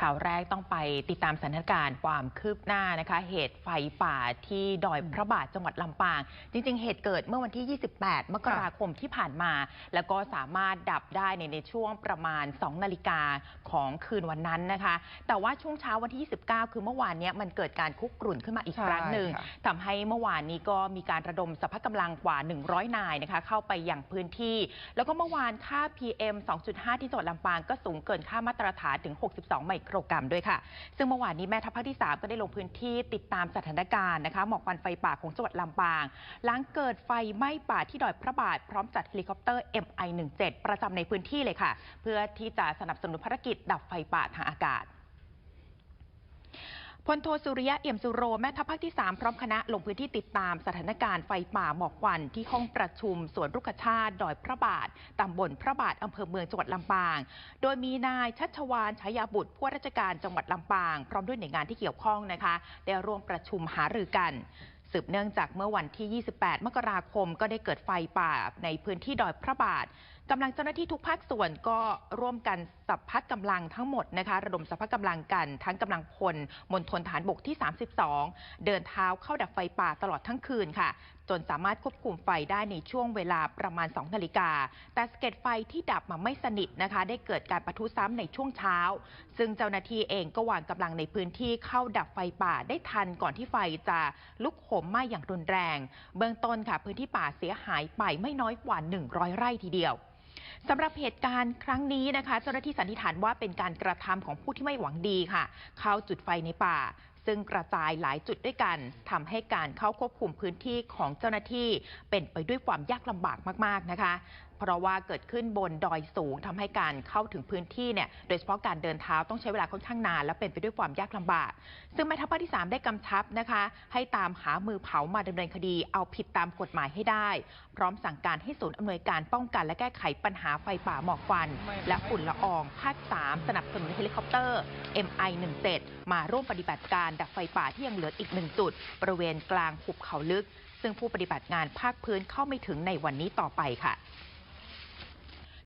ข่าวแรกต้องไปติดตามสถานการณ์ความคืบหน้านะคะ เหตุไฟป่าที่ดอยพระบาทจังหวัดลำปาง จริง ๆ เหตุเกิดเมื่อวันที่ 28 มกราคมที่ผ่านมา แล้วก็สามารถดับได้ในในช่วงประมาณ 2 นาฬิกาของคืนวันนั้นนะคะ แต่ว่าช่วงเช้าวันที่ 29 คือเมื่อวานเนี้ยมันเกิดการคุกกรุ่นขึ้นมาอีกใช่ครั้งหนึ่งค่ะทำให้เมื่อวานนี้ก็มีการระดมสรรพกำลังกว่า 100 นายนะคะ เข้าไปอย่างพื้นที่ แล้วก็เมื่อวานค่า PM 2.5 ที่จังหวัดลำปางก็สูงเกินค่ามาตรฐานถึง 62 ไมโครกรมด้วยค่ะ ซึ่งเมื่อวานนี้แม่ทัพภาคที่ 3 ก็ได้ลงพื้นที่ติดตามสถานการณ์นะคะหมอกควันไฟป่าของจังหวัดลำปาง หลังเกิดไฟไหม้ป่าที่ดอยพระบาทพร้อมจัดเฮลิคอปเตอร์ MI-17 ประจำในพื้นที่เลยค่ะ เพื่อที่จะสนับสนุนภารกิจดับไฟป่าทางอากาศ พลโทสุริยะเอี่ยมสุโรแม่ทัพภาคที่ 3 พร้อมคณะลงพื้นที่ติดตามสถานการณ์ไฟป่าหมอกควันที่ห้องประชุมสวนรุกชาติดอยพระบาทตำบลพระบาทอำเภอเมืองจังหวัดลำปาง โดยมีนายชัชวานชายาบุตรผู้ราชการจังหวัดลำปาง พร้อมด้วยหน่วยงานที่เกี่ยวข้องนะคะ ได้ร่วมประชุมหารือกัน สืบเนื่องจากเมื่อวันที่ 28 มกราคม ก็ได้เกิดไฟป่าในพื้นที่ดอยพระบาทกำลังเจ้าหน้าที่ทุกภาคส่วนก็ร่วมกันสัพพะกำลังทั้งหมดนะคะระดมสัพพะกำลังกันทั้งกำลังพลมณฑลฐานบกที่ 32 เดินเท้าเข้าดับไฟป่าตลอดทั้งคืนค่ะ จนสามารถควบคุมไฟได้ในช่วงเวลาประมาณ 2 นาฬิกา แต่สเก็ดไฟที่ดับมาไม่สนิทนะคะ ได้เกิดการปะทุซ้ำในช่วงเช้า ซึ่งเจ้าหน้าที่เองก็วางกำลังในพื้นที่เข้าดับไฟป่าได้ทันก่อนที่ไฟจะลุกโหมไหม้อย่างรุนแรง เบื้องต้นค่ะพื้นที่ป่าเสียหายไปไม่น้อยกว่า 100 ไร่ทีเดียวสำหรับเหตุการณ์ครั้งนี้นะคะ เจ้าหน้าที่สันนิษฐานว่าเป็นการกระทำของผู้ที่ไม่หวังดีค่ะ เข้าจุดไฟในป่า ซึ่งกระจายหลายจุดด้วยกันทำให้การเข้าควบคุมพื้นที่ของเจ้าหน้าที่ เป็นไปด้วยความยากลำบากมาก ๆ นะคะ เพราะว่าเกิดขึ้นบนดอยสูงทำให้การเข้าถึงพื้นที่เนี่ยโดยเฉพาะการเดินเท้าต้องใช้เวลาค่อนข้างนาน และเป็นไปด้วยความยากลำบาก ซึ่งแม่ทัพภาคที่ 3 ได้กำชับนะคะ ให้ตามหามือเผามาดำเนินคดี เอาผิดตามกฎหมายให้ได้ พร้อมสั่งการให้ศูนย์อำนวยการป้องกัน และแก้ไขปัญหาไฟป่าหมอกควัน และฝุ่นละอองภาค 3 สนับสนุนเฮลิคอปเตอร์ MI-17 มาร่วมปฏิบัติการดับไฟป่าที่ยังเหลืออีกหนึ่งจุด บริเวณกลางหุบเขาลึก ซึ่งผู้ปฏิบัติงานภาคพื้นเข้าไม่ถึงในวันนี้ต่อไปค่ะ